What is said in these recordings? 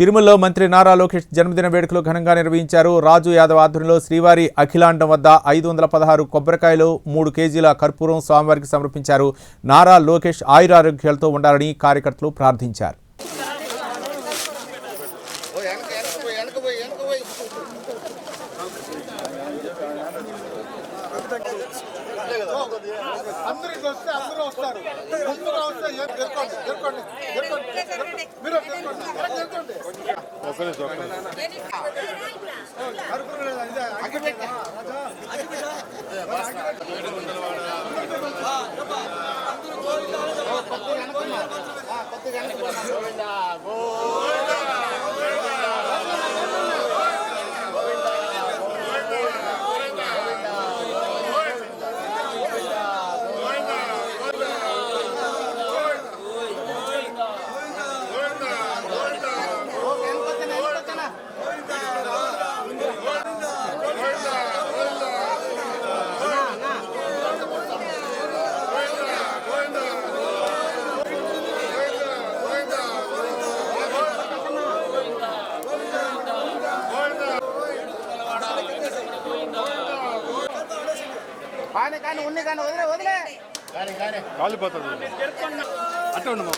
తిరుమలలో మంత్రి నారా లోకేష్ జన్మదిన వేడుకలు ఘనంగా నిర్వహించారు. రాజు యాదవ్ ఆధ్వర్యంలో శ్రీవారి అఖిలాండం వద్ద ఐదు వందల పదహారు కొబ్బరికాయలు మూడు కేజీల కర్పూరం స్వామివారికి సమర్పించారు. నారా లోకేష్ ఆయురారోగ్యాలతో ఉండాలని కార్యకర్తలు ప్రార్థించారు అందరూ ఇట్లా వస్తే అందరూ వస్తారు. ముందుగా వస్తే ఏం గెలుకోండి గెలుకోండి గెలుకోండి. మీరు గెలుకోండి వెనక్కి కానీ కానీ ఉన్ని కానీ వదిలే వదిలే కాలిపోతుంది అట్లా ఉండమా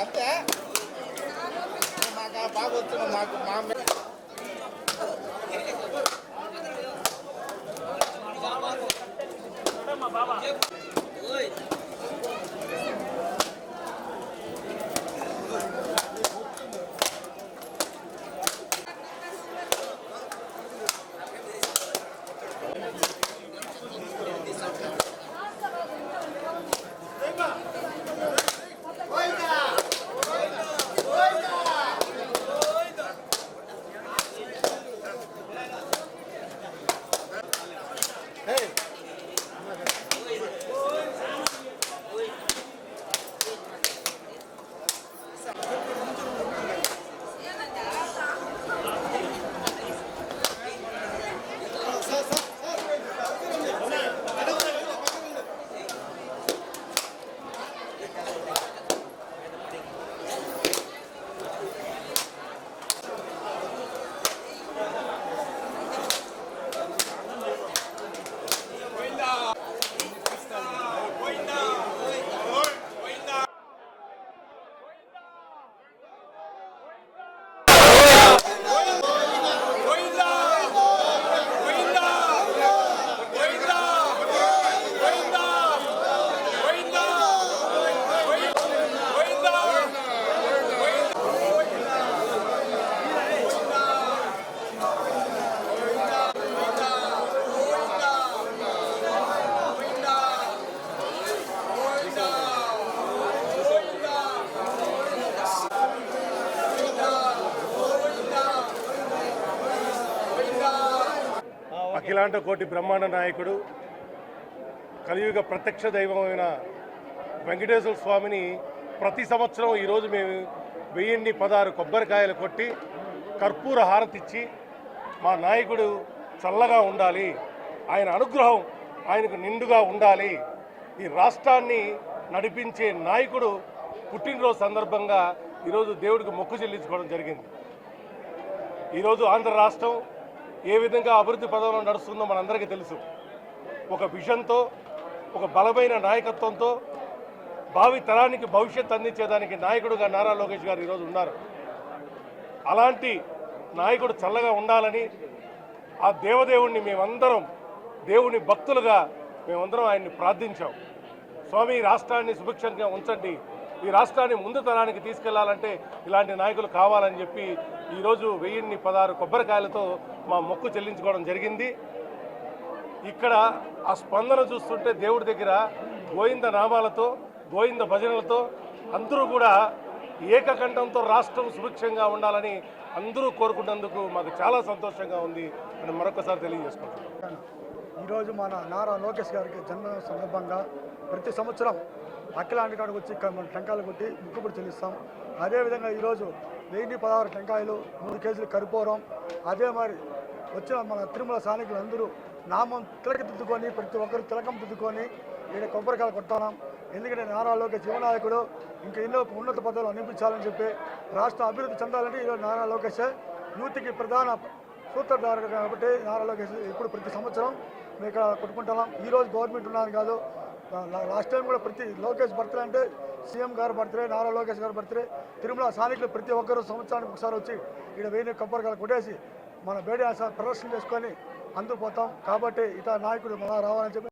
అంతే. మాకు బాగా వచ్చిన మాకు మా అఖిలాండ కోటి బ్రహ్మాండ నాయకుడు కలియుగ ప్రత్యక్ష దైవమైన వెంకటేశ్వర స్వామిని ప్రతి సంవత్సరం ఈరోజు మేము వెయ్యిన్ని పదహారు కొబ్బరికాయలు కొట్టి కర్పూర హారతిచ్చి మా నాయకుడు చల్లగా ఉండాలి ఆయన అనుగ్రహం ఆయనకు నిండుగా ఉండాలి. ఈ రాష్ట్రాన్ని నడిపించే నాయకుడు పుట్టినరోజు సందర్భంగా ఈరోజు దేవుడికి మొక్కు చెల్లించుకోవడం జరిగింది. ఈరోజు ఆంధ్ర రాష్ట్రం ఏ విధంగా అభివృద్ధి పదంలో నడుస్తుందో మనందరికీ తెలుసు. ఒక విజన్తో ఒక బలమైన నాయకత్వంతో భావి తరానికి భవిష్యత్ అందించేదానికి నాయకుడుగా నారా లోకేష్ గారు ఈరోజు ఉన్నారు. అలాంటి నాయకుడు చల్లగా ఉండాలని ఆ దేవదేవుణ్ణి మేమందరం దేవుని భక్తులుగా మేమందరం ఆయన్ని ప్రార్థించాం. స్వామి రాష్ట్రాన్ని సుభిక్షంగా ఉంచండి. ఈ రాష్ట్రాన్ని ముందు తరానికి తీసుకెళ్ళాలంటే ఇలాంటి నాయకులు కావాలని చెప్పి ఈరోజు వెయ్యిన్ని పదహారు కొబ్బరికాయలతో మా మొక్కు చెల్లించుకోవడం జరిగింది. ఇక్కడ ఆ స్పందన చూస్తుంటే దేవుడి దగ్గర గోవింద నామాలతో గోవింద భజనలతో అందరూ కూడా ఏకకంఠంతో రాష్ట్రం సుభిక్షంగా ఉండాలని అందరూ కోరుకున్నందుకు మాకు చాలా సంతోషంగా ఉంది అని మరొకసారి తెలియజేసుకుంటున్నాం. ఈరోజు మన నారా లోకేష్ గారికి జన్మ సందర్భంగా ప్రతి సంవత్సరం అక్కలాంటి కాడికి వచ్చి మన టెంకాయలు కొట్టి ముక్కుబడి చెల్లిస్తాం. అదేవిధంగా ఈరోజు వెయ్యి పదహారు టెంకాయలు మూడు కేజీలు కరిపూరం అదే మరి వచ్చిన మన తిరుమల స్థానికులు అందరూ నామం తిలక దిద్దుకొని ప్రతి ఒక్కరు తిలకం దిద్దుకొని ఈయన కొబ్బరికాయలు కొట్టాం ఎందుకంటే నారా లోకేష్ ఇంకా ఎన్నో ఉన్నత పదవులు అనిపించాలని చెప్పి రాష్ట్రం అభివృద్ధి చెందాలంటే ఈరోజు నారా లోకేష్ యూత్కి ప్రధాన సూత్రధారుడు కాబట్టి నారా లోకేష్ ఇప్పుడు ప్రతి సంవత్సరం మేము ఇక్కడ కొట్టుకుంటున్నాం. ఈరోజు గవర్నమెంట్ ఉన్నది కాదు లాస్ట్ టైం కూడా ప్రతి లోకేష్ బర్త్డే అంటే సీఎం గారు బర్త్డే నారా లోకేష్ గారు బర్త్డే తిరుమల స్థానికులు ప్రతి ఒక్కరు సంవత్సరానికి ఒకసారి వచ్చి ఇక్కడ వెయ్యి కొబ్బరికాయలు కొట్టేసి మన బేడి ప్రదర్శన చేసుకొని అందుకు పోతాం. కాబట్టి ఇట నాయకుడు మన రావాలని చెప్పి